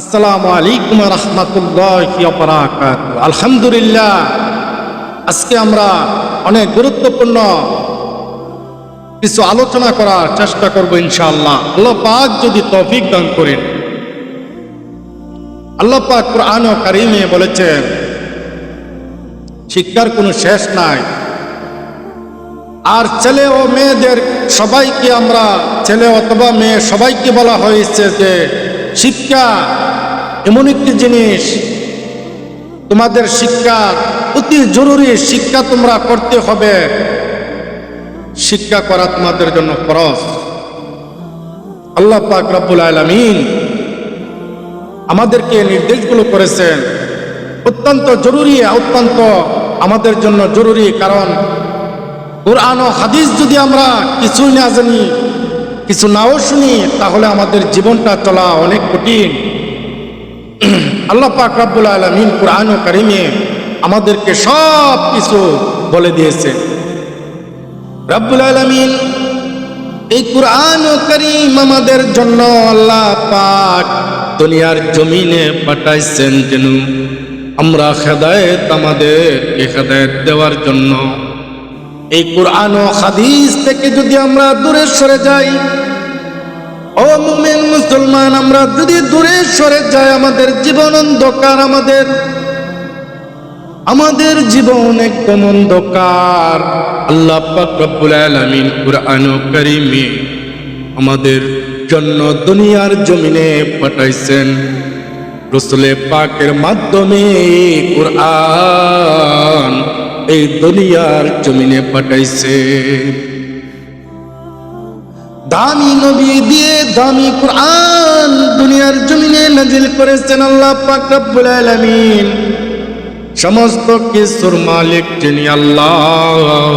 আসসালামু আলাইকুম রহমতুল্লাহ আলহামদুলিল্লাহ, আজকে আমরা অনেক গুরুত্বপূর্ণ কিছু আলোচনা করার চেষ্টা করব ইনশাআল্লাহ। আল্লাহ পাক যদি তৌফিক দান করেন। আল্লাহ পাক কোরআন কারিমে বলেছেন, শিক্ষার কোনো শেষ নাই। আর ছেলে ও মেয়েদের সবাইকে আমরা, ছেলে অথবা মেয়ে সবাইকে বলা হয়েছে যে শিক্ষা এমন একটি জিনিস, তোমাদের শিক্ষা অতি জরুরি শিক্ষা তোমরা করতে হবে। শিক্ষা করা তোমাদের জন্য খরচ আল্লাহ পাক রব্বুল আলমিন আমাদেরকে নির্দেশগুলো করেছেন। অত্যন্ত জরুরি অত্যন্ত আমাদের জন্য জরুরি, কারণ কোরআন ও হাদিস যদি আমরা কিছুই না জানি কিছু নাও শুনি, তাহলে আমাদের জীবনটা চলা অনেক কঠিন। আল্লাহ পাক রাব্বুল আলমিন কোরআন ও কারিমে আমাদেরকে সব কিছু বলে দিয়েছে রাব্বুল আলমিন, এই কোরআন ও করিম আমাদের জন্য আল্লাহ পাক দুনিয়ার জমিনে পাঠাইছেন যেন আমরা খেদায়েত আমাদের খেদায়েত দেওয়ার জন্য এই কোরআন ও হাদিস থেকে যদি আমরা দূরে সরে যাই, ও মুমিন মুসলমান, আমরা যদি দূরে সরে যাই, আমাদের জীবন অন্ধকার, আমাদের আমাদের জীবন একদম অন্ধকার। আল্লাহ রব্বুল আলামিন কোরআন কারীমে আমাদের জন্য দুনিয়ার জমিনে পাঠাইছেন। রসুলে পাকের মাধ্যমে কোরআন এই দুনিয়ার জমিনে পাঠাইছে। দামি নবী দিয়ে দামি কোরআন দুনিয়ার জমিনে নাজিল করেছেন আল্লাহ পাক রব্বুল আলামিন। সমস্ত কিছুর মালিক যিনি আল্লাহ।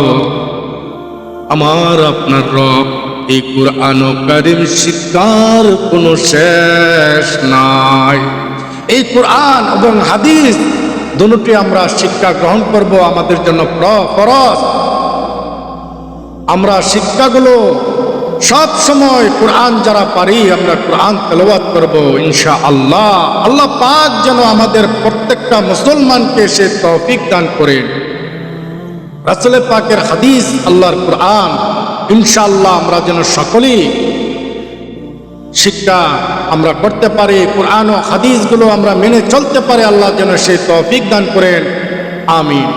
আমার, আপনার রব এই কোরআন কারিম শিক্ষার কোনো শেষ নাই। এই কোরআন এবং হাদিস দুটি আমরা শিক্ষা গ্রহণ করব আমাদের জন্য ফরজ। আমরা শিক্ষাগুলো সব সময় কোরআন যারা পারি, আমরা কোরআন তেলাওয়াত করব ইনশা আল্লাহ আল্লাহ পাক যেন আমাদের প্রত্যেকটা মুসলমানকে সে তৌফিক দান করেন। রাসলে পাকের হাদিস, আল্লাহর কোরআন, ইনশাআল্লাহ আমরা যেন সকলেই শিক্ষা আমরা করতে পারি, কোরআন ও হাদিসগুলো আমরা মেনে চলতে পারি, আল্লাহ যেন সেই তৌফিক দান করেন। আমিন।